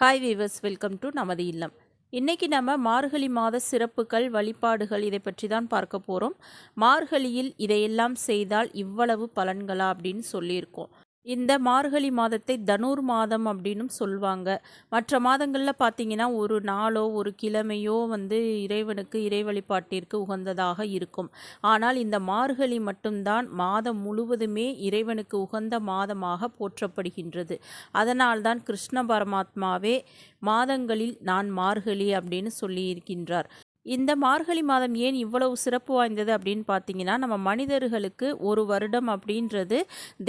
Hi viewers welcome to நமது இல்லம். இன்றைக்கி நம்ம மார்கழி மாத சிறப்புகள் வழிபாடுகள் இதை பற்றி தான் பார்க்க போகிறோம் மார்கழியில் இதையெல்லாம் செய்தால் இவ்வளவு பலன்களா அப்படின்னு சொல்லியிருக்கோம். இந்த மார்கழி மாதத்தை தனுர் மாதம் அப்படின்னும் சொல்லுவாங்க மற்ற மாதங்களில் பார்த்தீங்கன்னா ஒரு நாளோ ஒரு கிழமையோ வந்து இறைவனுக்கு இறை வழிபாட்டிற்கு உகந்ததாக இருக்கும். ஆனால் இந்த மார்கழி மட்டும்தான் மாதம் முழுவதுமே இறைவனுக்கு உகந்த மாதமாக போற்றப்படுகின்றது. அதனால்தான் கிருஷ்ண பரமாத்மாவே மாதங்களில் நான் மார்கழி அப்படின்னு சொல்லியிருக்கின்றார். இந்த மார்கழி மாதம் ஏன் இவ்வளவு சிறப்பு வாய்ந்தது அப்படின்னு பார்த்தீங்கன்னா நம்ம மனிதர்களுக்கு ஒரு வருடம் அப்படின்றது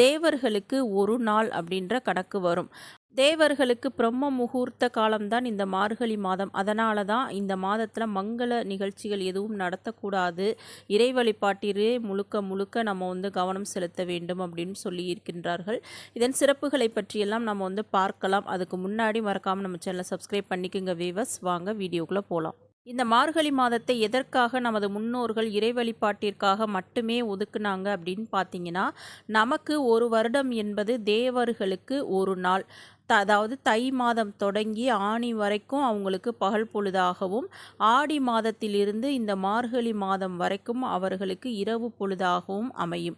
தேவர்களுக்கு ஒரு நாள் அப்படின்ற கணக்கு வரும். தேவர்களுக்கு பிரம்ம முகூர்த்த காலம்தான் இந்த மார்கழி மாதம். அதனால தான் இந்த மாதத்தில் மங்கள நிகழ்ச்சிகள் எதுவும் நடத்தக்கூடாது. இறை வழிபாட்டிலே முழுக்க முழுக்க நம்ம வந்து கவனம் செலுத்த வேண்டும் அப்படின்னு சொல்லி இருக்கின்றார்கள். இதன் சிறப்புகளை பற்றியெல்லாம் நம்ம வந்து பார்க்கலாம். அதுக்கு முன்னாடி மறக்காமல் நம்ம சேனலை சப்ஸ்கிரைப் பண்ணிக்கோங்க வீவர்ஸ் வாங்க வீடியோக்குள்ளே போகலாம் இந்த மார்கழி மாதத்தை எதற்காக நமது முன்னோர்கள் இறை வழிபாட்டிற்காக மட்டுமே ஒதுக்குனாங்க அப்படின்னு பார்த்தீங்கன்னா நமக்கு ஒரு வருடம் என்பது தேவர்களுக்கு ஒரு நாள். த அதாவது தை மாதம் தொடங்கி ஆணி வரைக்கும் அவங்களுக்கு பகல் பொழுதாகவும் ஆடி மாதத்திலிருந்து இந்த மார்கழி மாதம் வரைக்கும் அவர்களுக்கு இரவு பொழுதாகவும் அமையும்.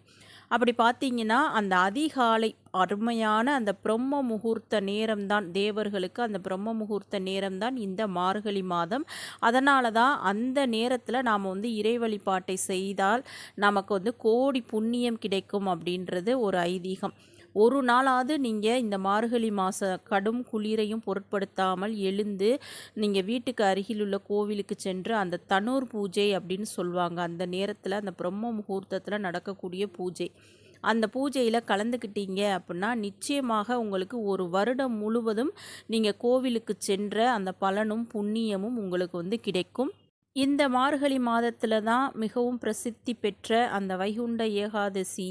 அப்படி பார்த்தீங்கன்னா அந்த அதிகாலை அருமையான அந்த பிரம்ம முகூர்த்த நேரம்தான் தேவர்களுக்கு அந்த பிரம்ம முகூர்த்த நேரம்தான் இந்த மார்கழி மாதம். அதனால தான் அந்த நேரத்தில் நாம் வந்து இறை வழிபாட்டை செய்தால் நமக்கு வந்து கோடி புண்ணியம் கிடைக்கும் அப்படின்றது ஒரு ஐதீகம். ஒரு நாளாவது நீங்கள் இந்த மார்கழி மாத கடும் குளிரையும் பொருட்படுத்தாமல் எழுந்து நீங்கள் வீட்டுக்கு அருகில் உள்ள கோவிலுக்கு சென்று அந்த தனூர் பூஜை அப்படின்னு சொல்லுவாங்க. அந்த நேரத்தில் அந்த பிரம்ம முகூர்த்தத்தில் நடக்கக்கூடிய பூஜை. அந்த பூஜையில் கலந்துக்கிட்டீங்க அப்படின்னா நிச்சயமாக உங்களுக்கு ஒரு வருடம் முழுவதும் நீங்கள் கோவிலுக்கு சென்ற அந்த பலனும் புண்ணியமும் உங்களுக்கு வந்து கிடைக்கும். இந்த மார்கழி மாதத்தில் தான் மிகவும் பிரசித்தி பெற்ற அந்த வைகுண்ட ஏகாதசி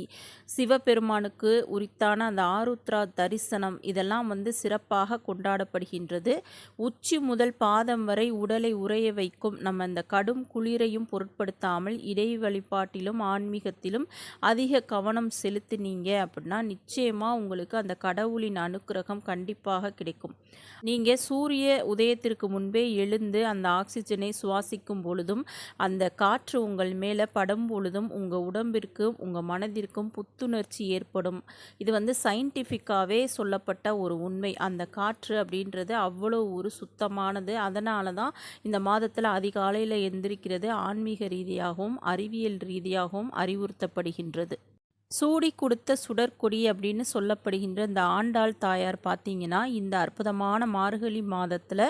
சிவபெருமானுக்கு உரித்தான அந்த ஆருத்ரா தரிசனம் இதெல்லாம் வந்து சிறப்பாக கொண்டாடப்படுகின்றது. உச்சி முதல் பாதம் வரை உடலை உறைய வைக்கும் நம்ம இந்த கடும் குளிரையும் பொருட்படுத்தாமல் இடை வழிபாட்டிலும் ஆன்மீகத்திலும் அதிக கவனம் செலுத்தினீங்க அப்படின்னா நிச்சயமாக உங்களுக்கு அந்த கடவுளின் அனுக்கிரகம் கண்டிப்பாக கிடைக்கும். நீங்கள் சூரிய உதயத்திற்கு முன்பே எழுந்து அந்த ஆக்சிஜனை சுவாசிக்கும் இருக்கும் பொழுதும் அந்த காற்று உங்கள் மேலே படும் பொழுதும் உங்கள் உடம்பிற்கும் உங்கள் மனதிற்கும் புத்துணர்ச்சி ஏற்படும். இது வந்து சயின்டிஃபிக்காகவே சொல்லப்பட்ட ஒரு உண்மை. அந்த காற்று அப்படின்றது அவ்வளோ ஒரு சுத்தமானது. அதனால தான் இந்த மாதத்தில் அதிகாலையில் எந்திரிக்கிறது ஆன்மீக ரீதியாகவும் அறிவியல் ரீதியாகவும் அறிவுறுத்தப்படுகின்றது. சூடி கொடுத்த சுடற்கொடி அப்படின்னு சொல்லப்படுகின்ற இந்த ஆண்டாள் தாயார் பார்த்தீங்கன்னா இந்த அற்புதமான மார்கழி மாதத்தில்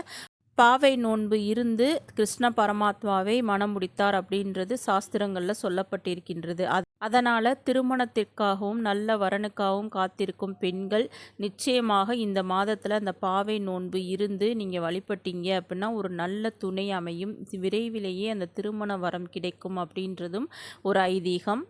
பாவை நோன்பு இருந்து கிருஷ்ண பரமாத்மாவை மனம் முடித்தார் அப்படின்றது சாஸ்திரங்களில் சொல்லப்பட்டிருக்கின்றது. அது அதனால் திருமணத்திற்காகவும் நல்ல வரனுக்காகவும் காத்திருக்கும் பெண்கள் நிச்சயமாக இந்த மாதத்தில் அந்த பாவை நோன்பு இருந்து நீங்கள் வழிபட்டீங்க அப்படின்னா ஒரு நல்ல துணை அமையும். விரைவிலேயே அந்த திருமண வரம் கிடைக்கும் அப்படின்றதும் ஒரு ஐதீகம்.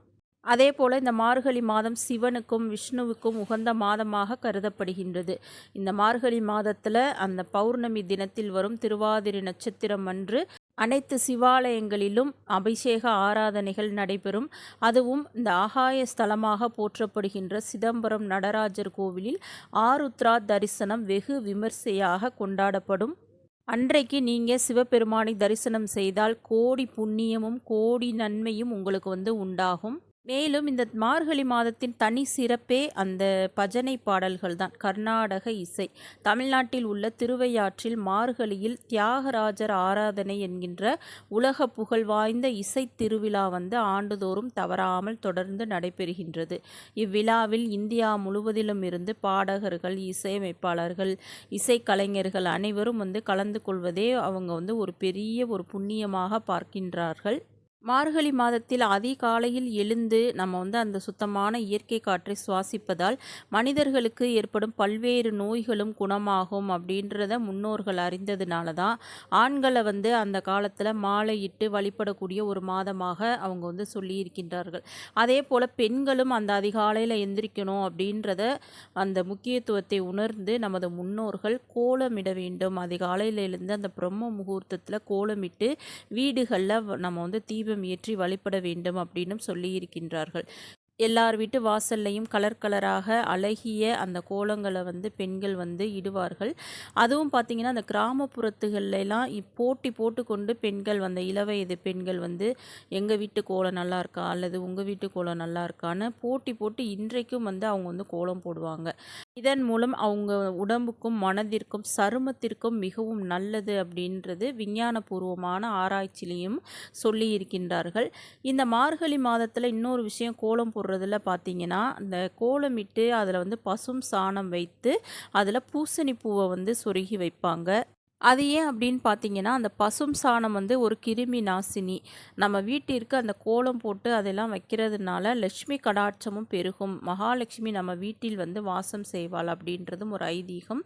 அதே போல் இந்த மார்கழி மாதம் சிவனுக்கும் விஷ்ணுவுக்கும் உகந்த மாதமாக கருதப்படுகின்றது. இந்த மார்கழி மாதத்தில் அந்த பௌர்ணமி தினத்தில் வரும் திருவாதிரை நட்சத்திரம் அன்று அனைத்து சிவாலயங்களிலும் அபிஷேக ஆராதனைகள் நடைபெறும். அதுவும் இந்த ஆகாய ஸ்தலமாக போற்றப்படுகின்ற சிதம்பரம் நடராஜர் கோவிலில் ஆருத்ரா தரிசனம் வெகு விமர்சையாக கொண்டாடப்படும். அன்றைக்கு நீங்கள் சிவபெருமானை தரிசனம் செய்தால் கோடி புண்ணியமும் கோடி நன்மையும் உங்களுக்கு வந்து உண்டாகும். மேலும் இந்த மார்கழி மாதத்தின் தனி சிறப்பே அந்த பஜனை பாடல்கள் தான் கர்நாடக இசை. தமிழ்நாட்டில் உள்ள திருவையாற்றில் மார்கழியில் தியாகராஜர் ஆராதனை என்கின்ற உலக புகழ் வாய்ந்த இசை திருவிழா வந்து ஆண்டுதோறும் தவறாமல் தொடர்ந்து நடைபெறுகின்றது. இவ்விழாவில் இந்தியா முழுவதிலும் இருந்து பாடகர்கள் இசையமைப்பாளர்கள் இசைக்கலைஞர்கள் அனைவரும் வந்து கலந்து கொள்வதே அவங்க வந்து ஒரு பெரிய ஒரு புண்ணியமாக பார்க்கின்றார்கள். மார்கழி மாதத்தில் அதிகாலையில் எழுந்து நம்ம வந்து அந்த சுத்தமான இயற்கை காற்றை சுவாசிப்பதால் மனிதர்களுக்கு ஏற்படும் பல்வேறு நோய்களும் குணமாகும் அப்படின்றத முன்னோர்கள் அறிந்ததுனால தான் ஆண்களை வந்து அந்த காலத்தில் மாலையிட்டு வழிபடக்கூடிய ஒரு மாதமாக அவங்க வந்து சொல்லியிருக்கின்றார்கள். அதே போல் பெண்களும் அந்த அதிகாலையில் எந்திரிக்கணும் அப்படின்றத அந்த முக்கியத்துவத்தை உணர்ந்து நமது முன்னோர்கள் கோலமிட வேண்டும். அதிகாலையில் எழுந்து அந்த பிரம்ம முகூர்த்தத்தில் கோலமிட்டு வீடுகளில் நம்ம வந்து தீப தீபம் ஏற்றி வழிபட வேண்டும் அப்படின்னு சொல்லி இருக்கின்றார்கள் எல்லார் வீட்டு வாசல்லையும் கலர் கலராக அழகிய அந்த கோலங்களை வந்து பெண்கள் வந்து இடுவார்கள். அதுவும் பார்த்திங்கன்னா அந்த கிராமப்புறத்துகள்லாம் போட்டி போட்டுக்கொண்டு பெண்கள் அந்த இளவயது பெண்கள் வந்து எங்கள் வீட்டு கோலம் நல்லா இருக்கா? அல்லது உங்கள் வீட்டு கோலம் நல்லா இருக்கான்னு போட்டி போட்டு இன்றைக்கும் வந்து அவங்க வந்து கோலம் போடுவாங்க. இதன் மூலம் அவங்க உடம்புக்கும் மனதிற்கும் சருமத்திற்கும் மிகவும் நல்லது அப்படின்றது விஞ்ஞானபூர்வமான ஆராய்ச்சியிலையும் சொல்லி இருக்கின்றார்கள் இந்த மார்கழி மாதத்தில் இன்னொரு விஷயம் கோலம் போடுறதுல பார்த்தீங்கன்னா இந்த கோலமிட்டு அதில் வந்து பசும் சாணம் வைத்து அதில் பூசணி பூவை வந்து சொருகி வைப்பாங்க. அது ஏன் அப்படின்னு பார்த்தீங்கன்னா அந்த பசும் சாணம் வந்து ஒரு கிருமி நாசினி. நம்ம வீட்டிற்கு அந்த கோலம் போட்டு அதெல்லாம் வைக்கிறதுனால லட்சுமி கடாட்சமும் பெருகும். மகாலட்சுமி நம்ம வீட்டில் வந்து வாசம் செய்வாள் அப்படின்றதும் ஒரு ஐதீகம்.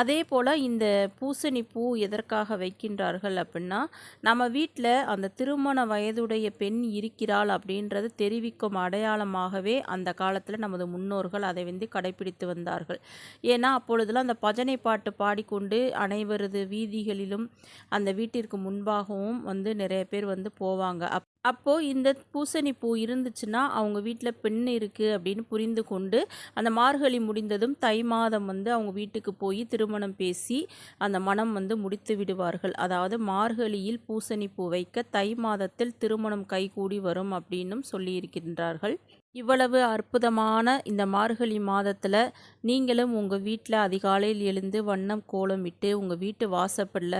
அதே போல் இந்த பூசணி பூ எதற்காக வைக்கின்றார்கள் அப்படின்னா நம்ம வீட்டில் அந்த திருமண வயதுடைய பெண் இருக்கிறாள் அப்படின்றது தெரிவிக்கும் அடையாளமாகவே அந்த காலத்தில் நமது முன்னோர்கள் அதை வந்து கடைபிடித்து வந்தார்கள். ஏன்னா அப்பொழுதுலாம் அந்த பஜனை பாட்டு பாடிக்கொண்டு அனைவரது வீதிகளிலும் அந்த வீட்டிற்கு முன்பாகவும் வந்து நிறைய பேர் வந்து போவாங்க. அப் அப்போது இந்த பூசணி பூ இருந்துச்சுன்னா அவங்க வீட்டில் பெண் இருக்குது அப்படின்னு புரிந்து கொண்டு அந்த மார்கழி முடிந்ததும் தை மாதம் வந்து அவங்க வீட்டுக்கு போய் திருமணம் பேசி அந்த மனம் வந்து முடித்து விடுவார்கள். அதாவது மார்கழியில் பூசணி பூ வைக்க தை மாதத்தில் திருமணம் கைகூடி வரும் அப்படின்னும் சொல்லியிருக்கின்றார்கள். இவ்வளவு அற்புதமான இந்த மார்கழி மாதத்தில் நீங்களும் உங்கள் வீட்டில் அதிகாலையில் எழுந்து வண்ணம் கோலமிட்டு உங்கள் வீட்டு வாசப்படில்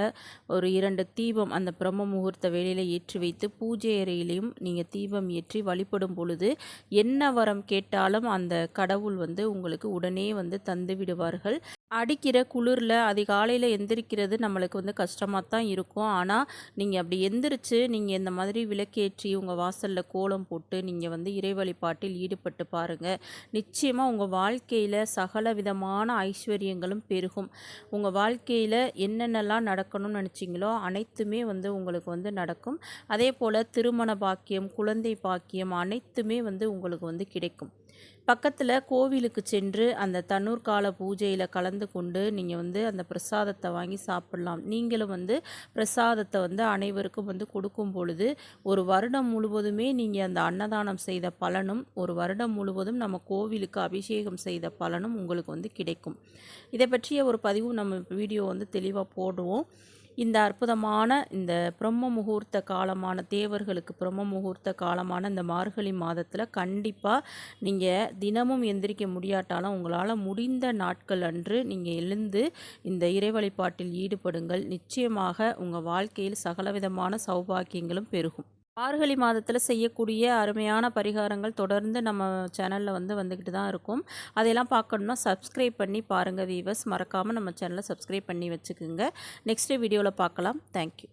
ஒரு இரண்டு தீபம் அந்த பிரம்ம முகூர்த்த வேலையில் ஏற்றி வைத்து பூஜை அறையிலையும் நீங்கள் தீபம் ஏற்றி வழிபடும் பொழுது என்ன வரம் கேட்டாலும் அந்த கடவுள் வந்து உங்களுக்கு உடனே வந்து தந்து விடுவார்கள் அடிக்கிற குளிரில் அதிகாலையில் எந்திரிக்கிறது நம்மளுக்கு வந்து கஷ்டமாக தான் இருக்கும். ஆனால் நீங்கள் அப்படி எந்திரிச்சு நீங்கள் இந்த மாதிரி விளக்கேற்றி உங்கள் வாசலில் கோலம் போட்டு நீங்கள் வந்து இறை வழிபாட்டில் ஈடுபட்டு பாருங்கள் நிச்சயமாக உங்கள் வாழ்க்கையில் சகல விதமான ஐஸ்வர்யங்களும் பெருகும். உங்கள் வாழ்க்கையில் என்னென்னலாம் நடக்கணும்னு நினச்சிங்களோ அனைத்துமே வந்து உங்களுக்கு வந்து நடக்கும். அதே போல் திருமண பாக்கியம் குழந்தை பாக்கியம் அனைத்துமே வந்து உங்களுக்கு வந்து கிடைக்கும். பக்கத்தில் கோவிலுக்கு சென்று அந்த தன்னூர் கால பூஜையில் கலந்து கொண்டு நீங்கள் வந்து அந்த பிரசாதத்தை வாங்கி சாப்பிட்லாம். நீங்களும் வந்து பிரசாதத்தை வந்து அனைவருக்கும் வந்து கொடுக்கும் பொழுது ஒரு வருடம் முழுவதுமே நீங்கள் அந்த அன்னதானம் செய்த பலனும் ஒரு வருடம் முழுவதும் நம்ம கோவிலுக்கு அபிஷேகம் செய்த பலனும் உங்களுக்கு வந்து கிடைக்கும். இதை பற்றிய ஒரு பதிவும் நம்ம வீடியோ வந்து தெளிவாக போடுவோம். இந்த அற்புதமான இந்த பிரம்ம முகூர்த்த காலமான தேவர்களுக்கு பிரம்ம முகூர்த்த காலமான இந்த மார்கழி மாதத்தில் கண்டிப்பாக நீங்கள் தினமும் எந்திரிக்க முடியாட்டாலும் உங்களால் முடிந்த நாட்கள் அன்று நீங்கள் எழுந்து இந்த இறை வழிபாட்டில் ஈடுபடுங்கள். நிச்சயமாக உங்கள் வாழ்க்கையில் சகலவிதமான சௌபாக்கியங்களும் பெருகும். ஆறுகளி மாதத்தில் செய்யக்கூடிய அருமையான பரிகாரங்கள் தொடர்ந்து நம்ம சேனலில் வந்து வந்துக்கிட்டு தான் இருக்கும். அதையெல்லாம் பார்க்கணுன்னா சப்ஸ்கிரைப் பண்ணி பாருங்கள் வீவர்ஸ் மறக்காமல் நம்ம சேனலை சப்ஸ்கிரைப் பண்ணி வச்சுக்கோங்க. நெக்ஸ்ட் வீடியோவில் பார்க்கலாம். தேங்க்யூ